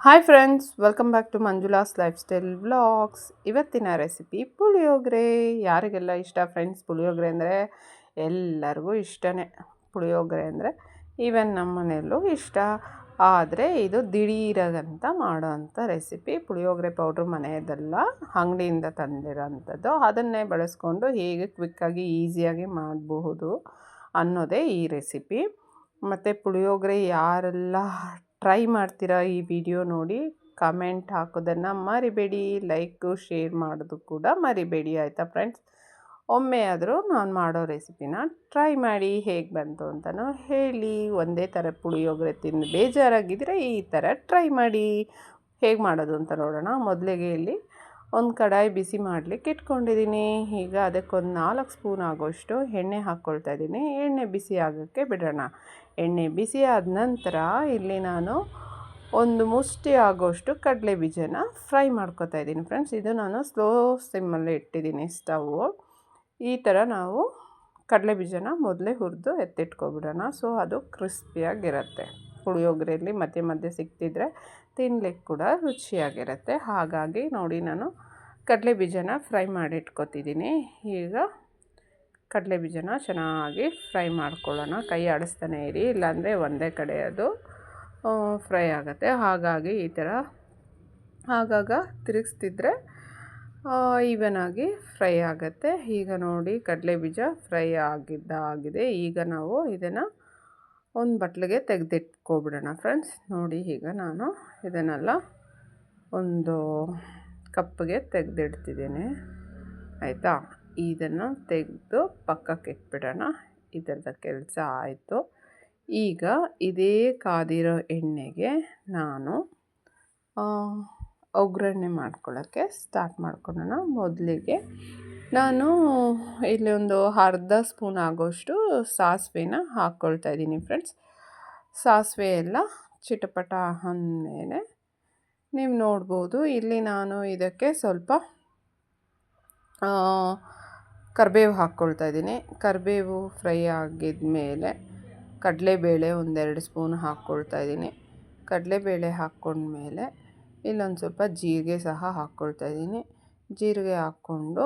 Hi friends welcome back to Manjula's life style vlogs ಇವತ್ತಿನ recipe puliyogare. ಯಾರಿಗೆಲ್ಲ ಇಷ್ಟ friends puliyogare ಅಂದರೆ ಎಲ್ಲರಿಗೂ ಇಷ್ಟನೇ. ಪುಳಿಯೋಗರೆ ಅಂದರೆ ಈವನ್ ನಮ್ಮ ಮನೆಯಲ್ಲೂ ಇಷ್ಟ. ಆದರೆ ಇದು ದಿಢೀರಾಗಂತ ಮಾಡೋವಂಥ ರೆಸಿಪಿ ಪುಳಿಯೋಗರೆ ಪೌಡ್ರ್ ಮನೆಯದೆಲ್ಲ ಅಂಗಡಿಯಿಂದ ತಂದಿರೋಂಥದ್ದು. ಅದನ್ನೇ ಬಳಸ್ಕೊಂಡು ಹೇಗೆ ಕ್ವಿಕ್ಕಾಗಿ ಈಸಿಯಾಗಿ ಮಾಡಬಹುದು ಅನ್ನೋದೇ ಈ ರೆಸಿಪಿ ಮತ್ತು ಪುಳಿಯೋಗರೆ ಯಾರೆಲ್ಲ ಟ್ರೈ ಮಾಡ್ತೀರಾ ಈ ವಿಡಿಯೋ ನೋಡಿ, ಕಮೆಂಟ್ ಹಾಕೋದನ್ನು ಮರಿಬೇಡಿ, ಲೈಕು, ಶೇರ್ ಮಾಡೋದು ಕೂಡ ಮರಿಬೇಡಿ, ಆಯಿತಾ ಫ್ರೆಂಡ್ಸ್? ಒಮ್ಮೆ ಆದರೂ ನಾನು ಮಾಡೋ ರೆಸಿಪಿನ ಟ್ರೈ ಮಾಡಿ, ಹೇಗೆ ಬಂತು ಅಂತಲೂ ಹೇಳಿ, ಒಂದೇ ಥರ ಪುಳಿಯೋಗರೆ ತಿಂದು ಬೇಜಾರಾಗಿದ್ದರೆ ಈ ಥರ ಟ್ರೈ ಮಾಡಿ, ಹೇಗೆ ಮಾಡೋದು ಅಂತ ನೋಡೋಣ. ಮೊದಲಿಗೆ ಇಲ್ಲಿ ಒಂದು ಕಡಾಯಿ ಬಿಸಿ ಮಾಡಲಿಕ್ಕೆ ಇಟ್ಕೊಂಡಿದ್ದೀನಿ ಈಗ ಅದಕ್ಕೊಂದು ನಾಲ್ಕು ಸ್ಪೂನ್ ಆಗೋಷ್ಟು ಎಣ್ಣೆ ಹಾಕ್ಕೊಳ್ತಾ ಇದ್ದೀನಿ ಎಣ್ಣೆ ಬಿಸಿ ಆಗೋಕ್ಕೆ ಬಿಡೋಣ. ಎಣ್ಣೆ ಬಿಸಿ ಆದ ನಂತರ ಇಲ್ಲಿ ನಾನು ಒಂದು ಮುಷ್ಟಿ ಆಗೋಷ್ಟು ಕಡಲೆ ಬೀಜನ ಫ್ರೈ ಮಾಡ್ಕೊತಾ ಇದ್ದೀನಿ ಫ್ರೆಂಡ್ಸ್. ಇದು ನಾನು ಸ್ಲೋ ಸಿಮ್ಮಲ್ಲಿ ಇಟ್ಟಿದ್ದೀನಿ ಸ್ಟವ್ವು ಈ ಥರ ನಾವು ಕಡಲೆ ಬೀಜನ ಮೊದಲೇ ಹುರಿದು ಎತ್ತಿಟ್ಕೊಬಿಡೋಣ. ಸೊ, ಅದು ಕ್ರಿಸ್ಪಿಯಾಗಿರುತ್ತೆ. ಪುಳಿಯೋಗರೆಯಲ್ಲಿ ಮಧ್ಯೆ ಮಧ್ಯೆ ಸಿಕ್ತಿದ್ರೆ ತಿನ್ಲಿಕ್ಕೆ ಕೂಡ ರುಚಿಯಾಗಿರುತ್ತೆ. ಹಾಗಾಗಿ ನೋಡಿ ನಾನು ಕಡಲೆ ಬೀಜನ ಫ್ರೈ ಮಾಡಿ ಇಟ್ಕೊತಿದ್ದೀನಿ ಈಗ ಕಡಲೆ ಬೀಜನ ಚೆನ್ನಾಗಿ ಫ್ರೈ ಮಾಡ್ಕೊಳ್ಳೋಣ. ಕೈ ಆಡಿಸ್ತಾನೆ ಇರಿ, ಇಲ್ಲಾಂದರೆ ಒಂದೇ ಕಡೆ ಅದು ಫ್ರೈ ಆಗುತ್ತೆ. ಹಾಗಾಗಿ ಈ ಥರ ಆಗಾಗ ತಿರುಗಿಸ್ತಿದ್ರೆ ಈವನ್ ಆಗಿ ಫ್ರೈ ಆಗುತ್ತೆ. ಈಗ ನೋಡಿ, ಕಡಲೆ ಬೀಜ ಫ್ರೈ ಆಗಿದ್ದಾಗಿದೆ ಈಗ ನಾವು ಇದನ್ನು ಒಂದು ಬಟ್ಲಿಗೆ ತೆಗೆದಿಟ್ಕೊಬಿಡೋಣ. ಫ್ರೆಂಡ್ಸ್ ನೋಡಿ ಈಗ ನಾನು ಇದನ್ನೆಲ್ಲ ಒಂದು ಕಪ್ಪಿಗೆ ತೆಗೆದಿಡ್ತಿದ್ದೀನಿ. ಆಯಿತಾ? ಇದನ್ನು ತೆಗೆದು ಪಕ್ಕಕ್ಕೆ ಇಟ್ಬಿಡೋಣ. ಇದರದ ಕೆಲಸ ಆಯಿತು. ಈಗ ಇದೇ ಕಾದಿರೋ ಎಣ್ಣೆಗೆ ನಾನು ಒಗ್ಗರಣೆ ಮಾಡ್ಕೊಳ್ಳೋಕ್ಕೆ ಸ್ಟಾರ್ಟ್ ಮಾಡ್ಕೊಳ್ಳೋಣ. ಮೊದಲಿಗೆ ನಾನು ಇಲ್ಲಿ ಒಂದು ಅರ್ಧ ಸ್ಪೂನ್ ಆಗೋಷ್ಟು ಸಾಸಿವೆನ ಹಾಕ್ಕೊಳ್ತಾ ಇದ್ದೀನಿ ಫ್ರೆಂಡ್ಸ್ ಸಾಸಿವೆ ಎಲ್ಲ ಚಿಟಪಟ ಅಂದಮೇಲೆ ನೀವು ನೋಡ್ಬೋದು. ಇಲ್ಲಿ ನಾನು ಇದಕ್ಕೆ ಸ್ವಲ್ಪ ಕರಿಬೇವು ಹಾಕ್ಕೊಳ್ತಾ ಇದ್ದೀನಿ. ಕರಿಬೇವು ಫ್ರೈ ಆಗಿದ ಮೇಲೆ ಕಡಲೆಬೇಳೆ ಒಂದೆರಡು ಸ್ಪೂನ್ ಹಾಕ್ಕೊಳ್ತಾ ಇದ್ದೀನಿ. ಕಡಲೆಬೇಳೆ ಹಾಕ್ಕೊಂಡ್ಮೇಲೆ ಇಲ್ಲೊಂದು ಸ್ವಲ್ಪ ಜೀರಿಗೆ ಸಹ ಹಾಕ್ಕೊಳ್ತಾ ಇದ್ದೀನಿ. ಜೀರಿಗೆ ಹಾಕ್ಕೊಂಡು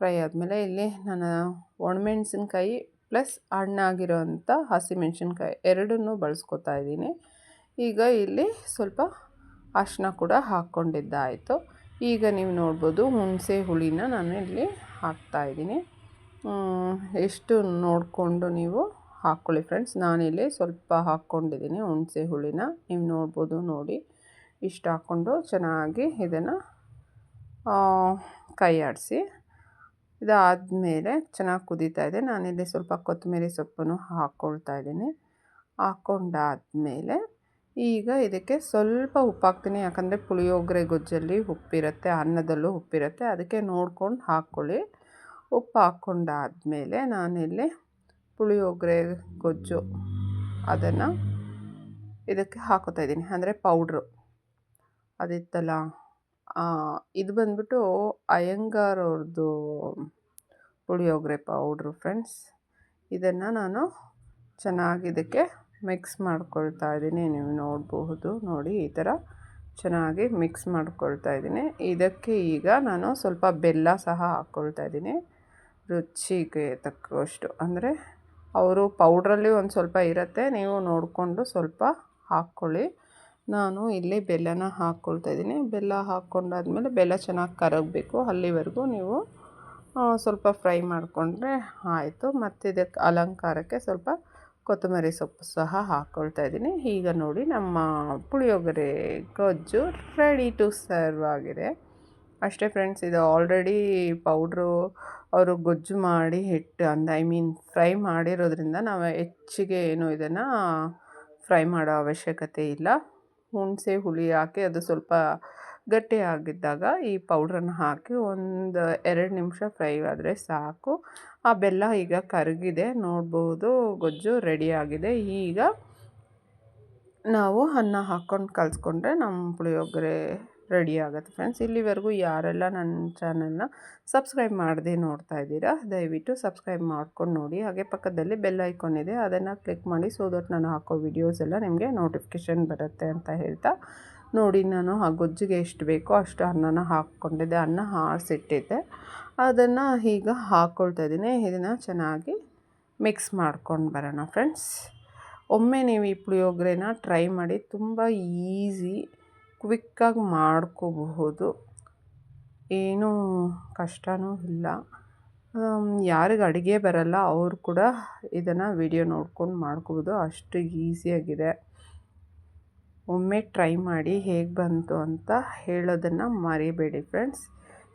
ಫ್ರೈ ಆದಮೇಲೆ ಇಲ್ಲಿ ನಾನು ಒಣಮೆಣ್ಸಿನ್ಕಾಯಿ ಪ್ಲಸ್ ಹಣ್ಣಾಗಿರೋಂಥ ಹಸಿಮೆಣ್ಸಿನ್ಕಾಯಿ ಎರಡನ್ನೂ ಬಳಸ್ಕೊತಾ ಇದ್ದೀನಿ. ಈಗ ಇಲ್ಲಿ ಸ್ವಲ್ಪ ಅರಿಶಿನ ಕೂಡ ಹಾಕ್ಕೊಂಡಿದ್ದಾಯಿತು. ಈಗ ನೀವು ನೋಡ್ಬೋದು ಹುಣಸೆ ಹುಳಿನ ನಾನು ಇಲ್ಲಿ ಹಾಕ್ತಾಯಿದ್ದೀನಿ ಎಷ್ಟು ನೋಡಿಕೊಂಡು ನೀವು ಹಾಕ್ಕೊಳ್ಳಿ ಫ್ರೆಂಡ್ಸ್. ನಾನಿಲ್ಲಿ ಸ್ವಲ್ಪ ಹಾಕ್ಕೊಂಡಿದ್ದೀನಿ ಹುಣಸೆ ಹುಳಿನ. ನೀವು ನೋಡ್ಬೋದು ನೋಡಿ. ಇಷ್ಟು ಹಾಕ್ಕೊಂಡು ಚೆನ್ನಾಗಿ ಇದನ್ನು ಕೈ ಆಡಿಸಿ. ಇದಾದಮೇಲೆ ಚೆನ್ನಾಗಿ ಕುದೀತಾ ಇದೆ. ನಾನಿಲ್ಲಿ ಸ್ವಲ್ಪ ಕೊತ್ತಂಬರಿ ಸೊಪ್ಪನ್ನು ಹಾಕ್ಕೊಳ್ತಾ ಇದ್ದೀನಿ. ಹಾಕ್ಕೊಂಡಾದ್ಮೇಲೆ ಈಗ ಇದಕ್ಕೆ ಸ್ವಲ್ಪ ಉಪ್ಪು ಹಾಕ್ತೀನಿ ಯಾಕಂದರೆ ಪುಳಿಯೋಗರೆ ಗೊಜ್ಜಲ್ಲಿ ಉಪ್ಪಿರುತ್ತೆ, ಅನ್ನದಲ್ಲೂ ಉಪ್ಪಿರುತ್ತೆ. ಅದಕ್ಕೆ ನೋಡ್ಕೊಂಡು ಹಾಕ್ಕೊಳ್ಳಿ. ಉಪ್ಪು ಹಾಕ್ಕೊಂಡಾದಮೇಲೆ ನಾನಿಲ್ಲಿ ಪುಳಿಯೋಗರೆ, ಗೊಜ್ಜು ಅದನ್ನು ಇದಕ್ಕೆ ಹಾಕೋತಾ ಇದ್ದೀನಿ. ಅಂದರೆ ಪೌಡ್ರು. ಅದಿತ್ತಲ್ಲ. ಇದು ಬಂದ್ಬಿಟ್ಟು ಅಯ್ಯಂಗಾರ್ ಅವ್ರದ್ದು ಪುಳಿಯೋಗರೆ ಪೌಡ್ರು ಫ್ರೆಂಡ್ಸ್. ಇದನ್ನು ನಾನು ಚೆನ್ನಾಗಿ ಇದಕ್ಕೆ ಮಿಕ್ಸ್ ಮಾಡ್ಕೊಳ್ತಾ ಇದ್ದೀನಿ. ನೀವು ನೋಡಬಹುದು, ನೋಡಿ ಈ ಥರ ಚೆನ್ನಾಗಿ ಮಿಕ್ಸ್ ಮಾಡ್ಕೊಳ್ತಾ ಇದ್ದೀನಿ. ಇದಕ್ಕೆ ಈಗ ನಾನು ಸ್ವಲ್ಪ ಬೆಲ್ಲ ಸಹ ಹಾಕ್ಕೊಳ್ತಾ ಇದ್ದೀನಿ. ರುಚಿಗೆ ತಕ್ಕಷ್ಟು. ಅಂದರೆ ಅವರು ಪೌಡ್ರಲ್ಲಿ ಒಂದು ಸ್ವಲ್ಪ ಇರುತ್ತೆ, ನೀವು ನೋಡಿಕೊಂಡು ಸ್ವಲ್ಪ ಹಾಕ್ಕೊಳ್ಳಿ. ನಾನು ಇಲ್ಲಿ ಬೆಲ್ಲನ ಹಾಕ್ಕೊಳ್ತಾ ಇದ್ದೀನಿ. ಬೆಲ್ಲ ಹಾಕ್ಕೊಂಡಾದ್ಮೇಲೆ ಬೆಲ್ಲ ಚೆನ್ನಾಗಿ ಕರಗಬೇಕು. ಅಲ್ಲಿವರೆಗೂ ನೀವು ಸ್ವಲ್ಪ ಫ್ರೈ ಮಾಡಿಕೊಂಡ್ರೆ ಆಯಿತು. ಮತ್ತು ಇದಕ್ಕೆ ಅಲಂಕಾರಕ್ಕೆ ಸ್ವಲ್ಪ ಕೊತ್ತಂಬರಿ ಸೊಪ್ಪು ಸಹ ಹಾಕ್ಕೊಳ್ತಾ ಇದ್ದೀನಿ. ಈಗ ನೋಡಿ ನಮ್ಮ ಪುಳಿಯೋಗರೆ ಗೊಜ್ಜು ರೆಡಿ ಟು ಸರ್ವ್ ಆಗಿದೆ. ಅಷ್ಟೇ ಫ್ರೆಂಡ್ಸ್ ಇದು ಆಲ್ರೆಡಿ ಪೌಡ್ರು ಅವರು ಗೊಜ್ಜು ಮಾಡಿ ಹಿಟ್ಟು ಅಂದ ಐ ಮೀನ್ ಫ್ರೈ ಮಾಡಿರೋದ್ರಿಂದ ನಾವು ಹೆಚ್ಚಿಗೆ ಏನು ಇದನ್ನು ಫ್ರೈ ಮಾಡೋ ಅವಶ್ಯಕತೆ ಇಲ್ಲ. ಹುಣಸೆ ಹುಳಿ ಹಾಕಿ ಅದು ಸ್ವಲ್ಪ ಗಟ್ಟಿ ಆಗಿದ್ದಾಗ ಈ ಪೌಡ್ರನ್ನು ಹಾಕಿ ಒಂದು ಎರಡು ನಿಮಿಷ ಫ್ರೈ ಆದರೆ ಸಾಕು. ಆ ಬೆಲ್ಲ ಈಗ ಕರಗಿದೆ. ನೋಡ್ಬೋದು ಗೊಜ್ಜು ರೆಡಿಯಾಗಿದೆ ಈಗ ನಾವು ಅನ್ನ ಹಾಕ್ಕೊಂಡು ಕಲಿಸ್ಕೊಂಡ್ರೆ ನಮ್ಮ ಪುಳಿಯೋಗರೆ ರೆಡಿ ಆಗುತ್ತೆ ಫ್ರೆಂಡ್ಸ್ ಇಲ್ಲಿವರೆಗೂ ಯಾರೆಲ್ಲ ನನ್ನ ಚಾನಲ್ನ ಸಬ್ಸ್ಕ್ರೈಬ್ ಮಾಡದೆ ನೋಡ್ತಾ ಇದ್ದೀರಾ, ದಯವಿಟ್ಟು ಸಬ್ಸ್ಕ್ರೈಬ್ ಮಾಡ್ಕೊಂಡು ನೋಡಿ. ಹಾಗೆ ಪಕ್ಕದಲ್ಲಿ ಬೆಲ್ ಐಕಾನ್ ಇದೆ. ಅದನ್ನು ಕ್ಲಿಕ್ ಮಾಡಿ ಸೊ ದಟ್ ನಾನು ಹಾಕೋ ವಿಡಿಯೋಸ್ ಎಲ್ಲ ನಿಮಗೆ ನೋಟಿಫಿಕೇಷನ್ ಬರುತ್ತೆ ಅಂತ ಹೇಳ್ತಾ ನೋಡಿ ನಾನು ಆ ಗೊಜ್ಜಿಗೆ ಎಷ್ಟು ಬೇಕೋ ಅಷ್ಟು ಅನ್ನನ ಹಾಕ್ಕೊಂಡಿದ್ದೆ. ಅನ್ನ ಆರಿಸಿಟ್ಟಿದ್ದೆ ಅದನ್ನು ಈಗ ಹಾಕ್ಕೊಳ್ತಾ ಇದ್ದೀನಿ. ಇದನ್ನು ಚೆನ್ನಾಗಿ ಮಿಕ್ಸ್ ಮಾಡ್ಕೊಂಡು ಬರೋಣ ಫ್ರೆಂಡ್ಸ್. ಒಮ್ಮೆ ನೀವು ಈ ಪುಳಿಯೋಗ್ರೆನ ಟ್ರೈ ಮಾಡಿ ತುಂಬ ಈಸಿ, ಕ್ವಿಕ್ಕಾಗಿ ಮಾಡ್ಕೋಬಹುದು. ಏನೂ ಕಷ್ಟವೂ ಇಲ್ಲ. ಯಾರಿಗೆ ಅಡುಗೆ ಬರಲ್ಲ, ಅವರು ಕೂಡ ಇದನ್ನು ವಿಡಿಯೋ ನೋಡ್ಕೊಂಡು ಮಾಡ್ಕೋಬೋದು ಅಷ್ಟು ಈಸಿಯಾಗಿದೆ. ಒಮ್ಮೆ ಟ್ರೈ ಮಾಡಿ ಹೇಗೆ ಬಂತು ಅಂತ ಹೇಳೋದನ್ನು ಮರಿಬೇಡಿ ಫ್ರೆಂಡ್ಸ್.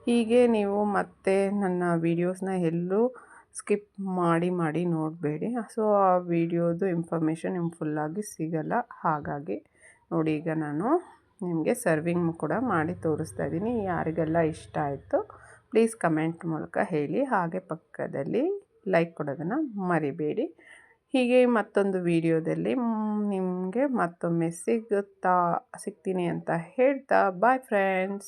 ಹೀಗೆ ನೀವು ಮತ್ತೆ ನನ್ನ ವೀಡಿಯೋಸ್ನ ಎಲ್ಲೂ ಸ್ಕಿಪ್ ಮಾಡಿ ಮಾಡಿ ನೋಡಬೇಡಿ. ಸೊ, ಆ ವಿಡಿಯೋದು ಇನ್ಫಾರ್ಮೇಷನ್ ನಿಮ್ಗೆ ಫುಲ್ಲಾಗಿ ಸಿಗಲ್ಲ. ಹಾಗಾಗಿ ನೋಡಿ, ಈಗ ನಾನು ನಿಮಗೆ ಸರ್ವಿಂಗ್ ಕೂಡ ಮಾಡಿ ತೋರಿಸ್ತಾ ಇದ್ದೀನಿ. ಯಾರಿಗೆಲ್ಲ ಇಷ್ಟ ಆಯಿತು ಪ್ಲೀಸ್ ಕಮೆಂಟ್ ಮೂಲಕ ಹೇಳಿ. ಹಾಗೆ ಪಕ್ಕದಲ್ಲಿ ಲೈಕ್ ಕೊಡೋದನ್ನು ಮರಿಬೇಡಿ. ಹೀಗೆ ಮತ್ತೊಂದು ವಿಡಿಯೋದಲ್ಲಿ ನಿಮಗೆ ಮತ್ತೊಮ್ಮೆ ಸಿಗುತ್ತಾ ಸಿಗ್ತೀನಿ ಅಂತ ಹೇಳ್ತಾ ಬಾಯ್ ಫ್ರೆಂಡ್ಸ್